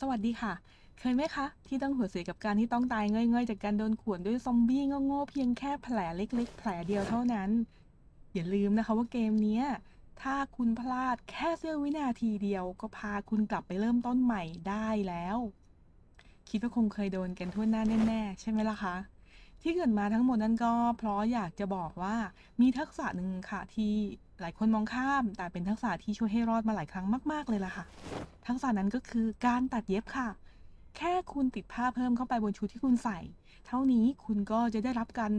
สวัสดีค่ะ เคยไหมคะ ที่ต้องหัวเสียกับการที่ต้องตายเง่อยๆ จากการโดนข่วนด้วยซอมบี้โง่ๆเพียงแค่แผลเล็ก ๆ แผลเดียวเท่านั้น อย่าลืมนะคะว่าเกมนี้ถ้าคุณพลาดแค่เสี้ยววินาทีเดียว ก็พาคุณกลับไปเริ่มต้นใหม่ได้แล้ว คิดว่าคงเคยโดนกันทั่วหน้าแน่ๆใช่ไหมล่ะคะที่เกิดมาทั้งหมดนั้นก็เพราะอยากจะบอกว่ามีทักษะหนึ่งค่ะที่ หลายคนมองข้าม แต่เป็นทักษะที่ช่วยให้รอดมาหลายครั้งมากๆเลยล่ะค่ะ ทักษะนั้นก็คือการตัดเย็บค่ะ แค่คุณติดผ้าเพิ่มเข้าไปบนชุดที่คุณใส่ เท่านี้คุณก็จะได้รับการ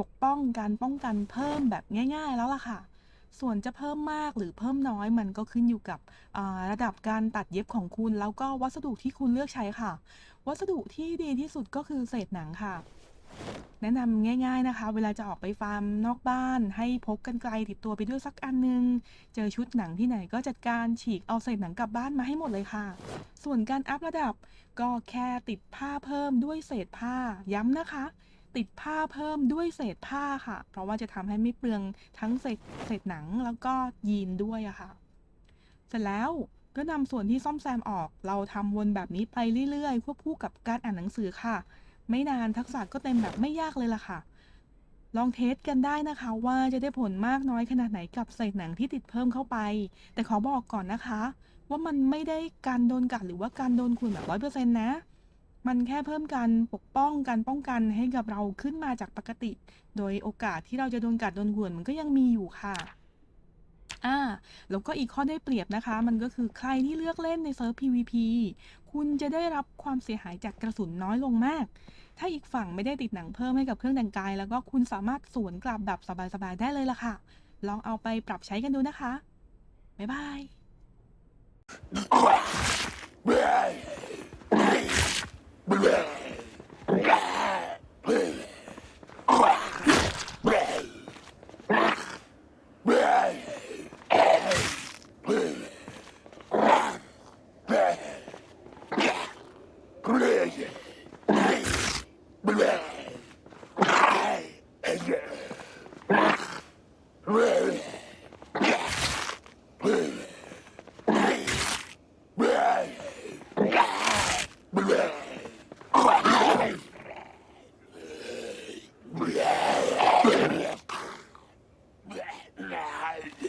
ปกป้องการป้องกันเพิ่มแบบง่าย ๆ แล้วล่ะค่ะ ส่วนจะเพิ่มมากหรือเพิ่มน้อยมันก็ขึ้นอยู่กับระดับการตัดเย็บของคุณ แล้วก็วัสดุที่คุณเลือกใช้ค่ะ วัสดุที่ดีที่สุดก็คือเศษหนังค่ะ แนะนำง่ายๆนะคะ เวลาจะออกไปฟาร์มนอกบ้าน ให้พกกรรไกรติดตัวไปด้วยสักอันหนึง เจอชุดหนังที่ไหนก็จัดการฉีกเอาเศษหนังกลับบ้านมาให้หมดเลยค่ะ ส่วนการอัพระดับก็แค่ติดผ้าเพิ่มด้วยเศษผ้าย้ำนะคะ ติดผ้าเพิ่มด้วยเศษผ้าค่ะ เพราะว่าจะทำให้ไม่เปลืองทั้งเศษเศษหนังแล้วก็ยีนด้วยอะค่ะ เสร็จแล้วก็นำส่วนที่ซ่อมแซมออก เราทำวนแบบนี้ไปเรื่อยๆควบคู่กับการอ่านหนังสือค่ะ ไม่นานทักษะก็เต็มแบบไม่ยากเลยล่ะค่ะ ลองเทสกันได้นะคะว่าจะได้ผลมากน้อยขนาดไหนกับเศษหนังที่ติดเพิ่มเข้าไป แต่ขอบอกก่อนนะคะ ว่ามันไม่ได้การโดนกัดหรือว่าการโดนข่วนแบบร้อยเปอร์เซ็นต์นะ มันแค่เพิ่มการปกป้องการป้องกันให้กับเราขึ้นมาจากปกติ โดยโอกาสที่เราจะโดนกัดโดนข่วนมันก็ยังมีอยู่ค่ะ แล้วก็อีกข้อได้เปรียบนะคะ มันก็คือใครที่เลือกเล่นในเซิร์ฟ PVP คุณจะได้รับความเสียหายจากกระสุนน้อยลงมาก ถ้าอีกฝั่งไม่ได้ติดหนังเพิ่มให้กับเครื่องแต่งกาย แล้วก็คุณสามารถสวนกลับแบบสบายๆได้เลยล่ะค่ะ ลองเอาไปปรับใช้กันดูนะคะ บ๊ายบาย Hey!